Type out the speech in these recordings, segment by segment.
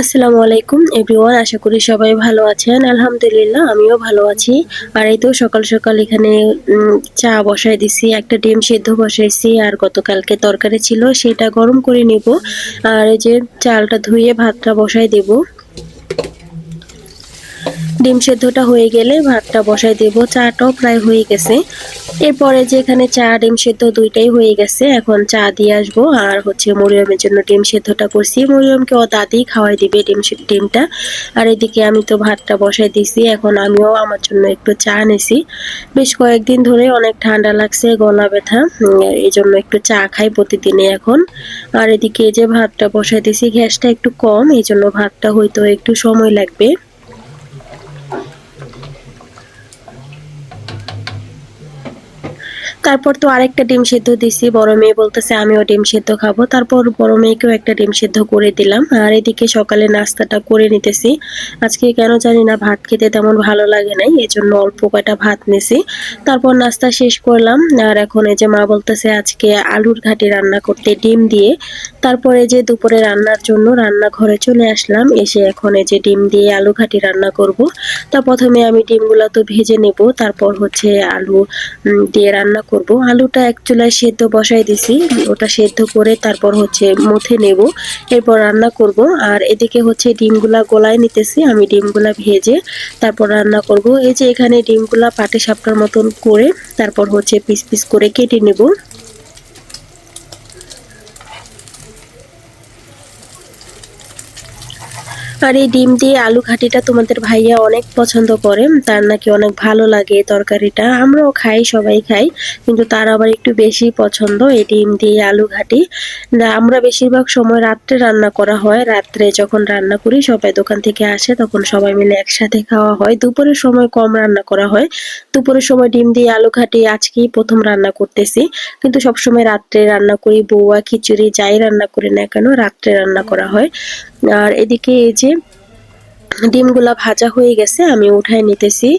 আসসালামু আলাইকুম, এভরিওয়ান, আশা করি সবাই ভালো আছেন। আলহামদুলিল্লাহ, আমিও ভালো আছি। আর এই তো সকাল সকাল এখানে চা বসাই দিছি, একটা ডিম সেদ্ধ বসাইছি, আর গতকালকে তরকারি ছিল, সেটা গরম করে নিব। আর এই যে চালটা ধুয়ে ভাতটা বসাই দেব। ডিম সেদ্ধটা হয়ে গেলে ভাতটা বসাই দেব। চাটাও প্রায় হয়ে গেছে। এরপরে যে এখানে চা, ডিম সেদ্ধ দুইটাই হয়ে গেছে, এখন চা দিয়ে আসব। আর হচ্ছে মরিয়মের জন্য ডিম সেদ্ধটা করছি। মরিয়মকে ও দাদি খাওয়াই দিবে ডিম ডিমটা। আর এদিকে আমি তো ভাতটা বসাই দিছি। এখন আমিও আমার জন্য একটু চা নিছি বেশ কয়েকদিন ধরে অনেক ঠান্ডা লাগছে, গলা ব্যথা। এই জন্য একটু চা খাই প্রতিদিনে এখন। আর এদিকে যে ভাতটা বসাই দিছি, গ্যাসটা একটু কম, এই জন্য ভাতটা হয়তো একটু সময় লাগবে। তারপর তো আরেকটা ডিম সেদ্ধ দিছি। বড় মেয়ে বলতেছে, আমিও ডিম সেদ্ধ খাব। তারপর বড় মেয়েকেও একটা ডিম সেদ্ধ করে দিলাম। আর এদিকে সকালে নাস্তাটা করে নিতেছি। আজকে কেন জানি না, ভাত খেতে তেমন ভালো লাগে নাই এই জন্য অল্প কয়টা ভাত নিছি। তারপর নাস্তা শেষ করলাম। আর এখন এই যে মা বলতেছে, আজকে আলুর ঘাটি রান্না করতে ডিম দিয়ে তারপরে যে দুপুরে রান্নার জন্য রান্নাঘরে চলে আসলাম, এসে এখন এই যে ডিম দিয়ে আলু ঘাটি রান্না করব। তা প্রথমে আমি ডিমগুলো তো ভেজে নেব, তারপর হচ্ছে আলু দিয়ে রান্না করব। আলুটা এক চুলায় সেদ্ধ বসাই দিছি, ওটা সেদ্ধ করে তারপর হচ্ছে মুথে নেব, এরপর রান্না করব। আর এদিকে হচ্ছে ডিমগুলা গোলায় নিতেছি, আমি ডিমগুলা ভেজে তারপর রান্না করব। এই যে এখানে ডিমগুলা পাটি সাপটার মতন করে তারপর হচ্ছে পিস পিস করে কেটে নেব। Thank you. আর এই ডিম দিয়ে আলু ঘাটিটা তোমাদের ভাইয়া অনেক পছন্দ করে, তার নাকি অনেক ভালো লাগে তরকারিটা। আমরাও খাই, সবাই খাই, কিন্তু তার আবার একটু বেশি পছন্দ এই ডিম দিয়ে আলু ঘাটি। আমরা বেশিরভাগ সময় রাত্রে রান্না করা হয়, রাত্রে যখন রান্না করি, সবাই দোকান থেকে আসে, তখন সবাই মিলে একসাথে খাওয়া হয়। দুপুরের সময় কম রান্না করা হয়। দুপুরের সময় ডিম দিয়ে আলু ঘাটি আজকেই প্রথম রান্না করতেছি। কিন্তু সবসময় রাত্রে রান্না করি, বৌয়া খিচুড়ি যাই রান্না করি না কেন, রাত্রে রান্না করা হয়। আর এদিকে এই যে ডিমগুলা ভাজা হয়ে গেছে, আমি উঠায় নিতেছি।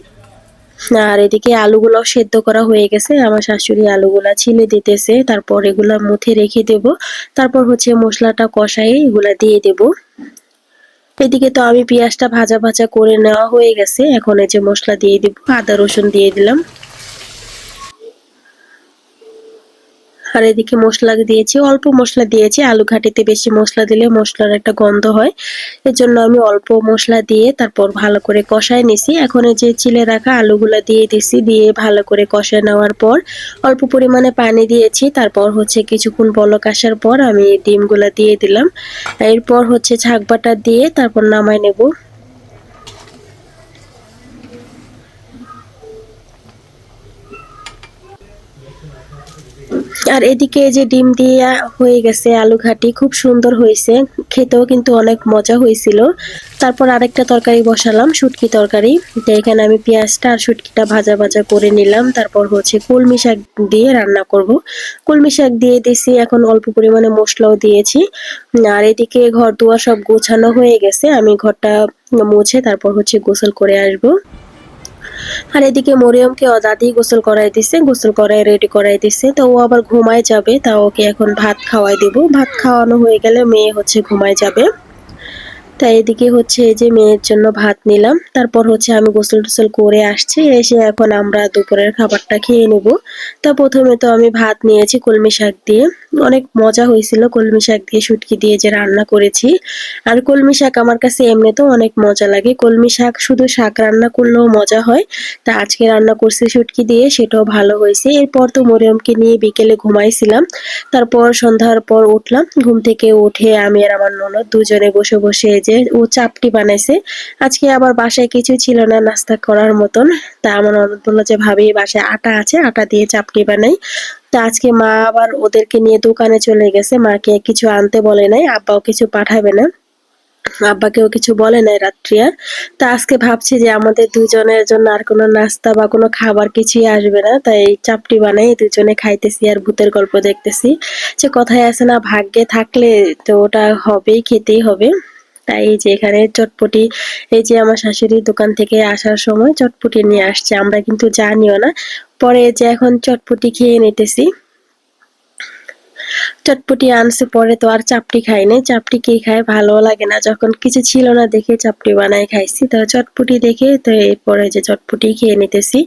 আর এদিকে আলুগুলো সেদ্ধ করা হয়ে গেছে। আমার শাশুড়ি আলুগুলা ছিলে দিতেছে, তারপর এগুলা মুথে রেখে দেব। তারপর হচ্ছে মশলাটা কষাই এগুলা দিয়ে দেব। এদিকে তো আমি পেঁয়াজটা ভাজা ভাজা করে নেওয়া হয়ে গেছে, এখন এই যে মশলা দিয়ে দিব, আদা রসুন দিয়ে দিলাম। আর এদিকে মশলা দিয়েছি, অল্প মশলা দিয়েছি। আলু ঘাটিতে বেশি মশলা দিলে মশলার একটা গন্ধ হয়। এর জন্য আমি অল্প মশলা দিয়ে তারপর ভালো করে কষায় নিছি। এখন এই যে চিলে রাখা আলুগুলা দিয়ে দিছি, দিয়ে ভালো করে কষায় নেওয়ার পর অল্প পরিমাণে পানি দিয়েছি। তারপর হচ্ছে কিছুক্ষণ বলক আসার পর আমি ডিমগুলা দিয়ে দিলাম। এরপর হচ্ছে ছাক বাটা দিয়ে তারপর নামায় নেব। আর এদিকে যে ডিম দিয়ে হয়ে গেছে আলু ঘাটি, খুব সুন্দর হয়েছে। খেতেও কিন্তু অনেক মজা হয়েছিল। তারপর আরেকটা তরকারি বসালাম, শুটকি তরকারি। এখানে আমি পেঁয়াজটা আর শুটকিটা ভাজা ভাজা করে নিলাম। তারপর হচ্ছে কলমি শাক দিয়ে রান্না করব। কলমি শাক দিয়ে দিছি, এখন অল্প পরিমাণে মশলাও দিয়েছি। আর এদিকে ঘর দুয়ার সব গোছানো হয়ে গেছে, আমি ঘরটা মুছে তারপর হচ্ছে গোসল করে আসব। আর এদিকে মরিয়মকে ও দাদি গোসল করাই দিছে, গোসল করাই রেডি করাই দিছে। তো ও আবার ঘুমায় যাবে, তা ওকে এখন ভাত খাওয়াই দিব। ভাত খাওয়ানো হয়ে গেলে মেয়ে হচ্ছে ঘুমায় যাবে। তাই এদিকে হচ্ছে এই যে মেয়ের জন্য ভাত নিলাম। তারপর হচ্ছে আমি গোসল টোসল করে আসছি। এসে এখন আমরা দুপুরের খাবারটা খেয়ে নেব। তা প্রথমে তো আমি ভাত নিয়েছি কলমি শাক দিয়ে। অনেক মজা হয়েছিল কলমি শাক দিয়ে শুটকি দিয়ে যে রান্না করেছি। আর কলমি শাক আমার কাছে এমনিতেও অনেক মজা লাগে। কলমি শাক শুধু শাক রান্না করলেও মজা হয়। তা আজকে রান্না করছি শুটকি দিয়ে, সেটাও ভালো হয়েছে। এরপর তো মরিয়মকে নিয়ে বিকেলে ঘুমাইছিলাম। তারপর সন্ধ্যার পর উঠলাম। ঘুম থেকে উঠে আমি আর আমার ননদ দুজনে বসে বসে এই যে ও চাপটি বানাইছে। আজকে আবার বাসায় কিছু ছিল না, নাস্তা করার মতন। তা আমার ননদ বলল যে, ভাবি বাসায় আটা আছে, আটা দিয়ে চাপটি বানাই। তা আজকে মা আবার ওদেরকে নিয়ে দোকানে চলে গেছে। মাকে কিছু আনতে বলে নাই, আব্বাও কিছু পাঠাবে না। আব্বাকেও কিছু বলে নাই রাত্রি আর। তা আজকে ভাবছি যে, আমাদের দুজনের জন্য আর কোনো নাস্তা বা কোনো খাবার কিছুই আসবে না। তাই চাপটি বানাই, দুজনে খাইতেছি আর ভূতের গল্প দেখতেছি। যে কথায় আছে না, ভাগ্যে থাকলে তো ওটা হবেই, খেতেই হবে। তাই এই যে এখানে চটপটি, এই যে আমার শাশুড়ি দোকান থেকে আসার সময় চটপটি নিয়ে আসছে, আমরা কিন্তু জানিও না। পরে যে এখন চটপটি খেয়ে নিতেছি। চটপটি আনছে, পরে তো আর চাপটি খাই নাই। চাপটি কে খায় ভালো লাগে না। যখন কিছু ছিল না দেখে চাপটি বানাই খাইছি। তো চটপটি দেখে তো এরপরে যে চটপটি খেয়ে নিতেছি।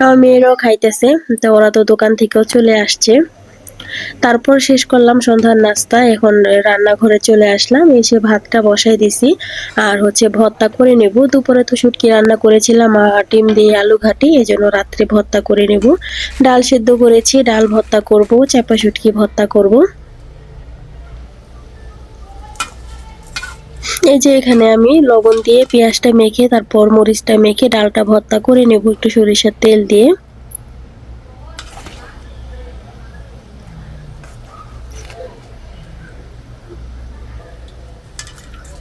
আমার মেয়েরাও খাইতেছে। তো ওরা তো দোকান থেকেও চলে আসছে। তারপর শেষ করলাম সন্ধ্যার নাস্তা। এখন রান্নাঘরে চলে আসলাম। এসে ভাতটা বসাই দিছি। আর হচ্ছে ভর্তা করে নেব। দুপুরে তো শুটকি রান্না করেছিলাম আর ডিম দিয়ে আলু ঘাটি। এই জন্য রাত্রে ভর্তা করে নেব। ডাল সেদ্ধ করেছি। ডাল ভর্তা করব। চাপা শুটকি ভর্তা করব। এই যে এখানে আমি লবণ দিয়ে পেঁয়াজটা মেখে, তারপর মরিচটা মেখে ডালটা ভর্তা করে নেব একটু সরিষার তেল দিয়ে।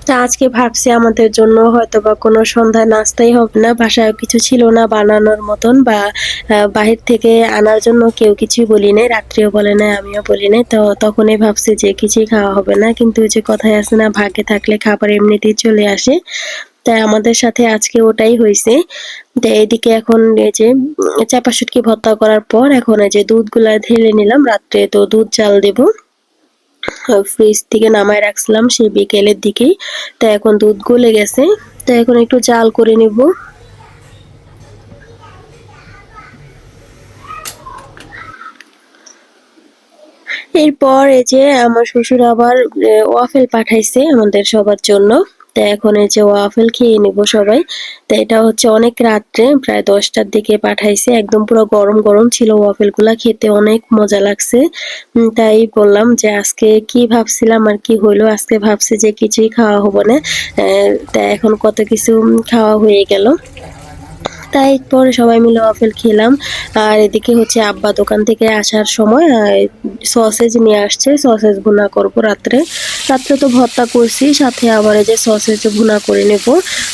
তা আজকে ভাবছি আমাদের জন্য হয়তো বা কোনো সন্ধ্যায় নাস্তাই হবে না। বাসায় কিছু ছিল না বানানোর মতন বা বাহির থেকে আনার জন্য কেউ কিছুই বলি নাই রাত্রিও বলে নাই আমিও বলি নাই। তো তখনই ভাবছি যে কিছুই খাওয়া হবে না। কিন্তু যে কথায় আছে না ভাগ্যে থাকলে খাবার এমনিতেই চলে আসে। তাই আমাদের সাথে আজকে ওটাই হয়েছে। তো এদিকে এখন এই যে উম, চাপা শুটকি ভর্তা করার পর এখন এই যে দুধগুলা ঢেলে নিলাম রাত্রে তো দুধ জাল দেবো। ফ্রিজ থেকে নামায় রাখছিলাম, সেই বিকেলের দিকেই। তো এখন দুধ গলে গেছে। তা এখন একটু জাল করে নেব। এরপর এই যে আমার শ্বশুর আবার ওয়াফেল পাঠাইছে আমাদের সবার জন্য। তো এখন এই যে ওয়াফেল খেয়ে নেব সবাই। তো এটা হচ্ছে অনেক রাত্রে, প্রায় দশটার দিকে পাঠাইছে। একদম পুরো গরম গরম ছিল ওয়াফেলগুলা খেতে অনেক মজা লাগছে। তাই বললাম যে আজকে কি ভাবছিলাম আর কি হইল, আজকে ভাবছে যে কিছুই খাওয়া হব না। তা এখন কত কিছু খাওয়া হয়ে গেল। তাই পরে সবাই মিলে ওয়াফেল খেলাম। আর এদিকে হচ্ছে আব্বা দোকান থেকে আসার সময় সসেজ নিয়ে আসছে। সসেজ ভুনা করব রাত্রে। রাত্রে তো ভর্তা করছি, সাথে আবার এই যে সসেজ ভুনা করে নেব।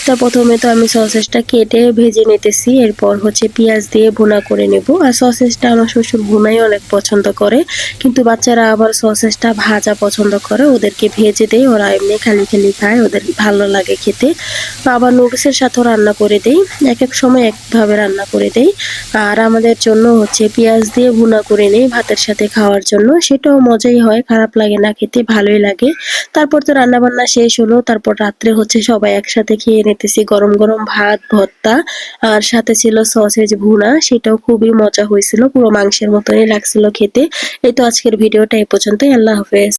তা প্রথমে তো আমি সসেজটা কেটে ভেজে নিতেছি, এরপর হচ্ছে পেঁয়াজ দিয়ে ভুনা করে নেব। আর সসেজটা আমার শ্বশুর ভুনাই অনেক পছন্দ করে, কিন্তু বাচ্চারা আবার সসেজটা ভাজা পছন্দ করে, ওদেরকে ভেজে দেয় ওরা এমনি খালি খালি খায়, ওদের ভালো লাগে খেতে। আবার নুডলসের সাথেও রান্না করে দেই এক এক সময় একভাবে রান্না করে দেই। আর আমাদের জন্য হচ্ছে পেঁয়াজ দিয়ে ভুনা করে নেই ভাতের সাথে খাওয়ার জন্য, সেটাও মজাই হয়, খারাপ লাগে না খেতে, ভালোই লাগে। তারপর তো রান্নাবান্না শেষ হলো, তারপর রাত্রে হচ্ছে সবাই একসাথে খেয়ে নিতেছি গরম গরম ভাত, ভর্তা, আর সাথে ছিল সসেজ ভুনা, সেটাও খুবই মজা হয়েছিল, পুরো মাংসের মতনই লাগছিল খেতে। এই তো আজকের ভিডিওটা এই পর্যন্তই, আল্লাহ হাফেজ।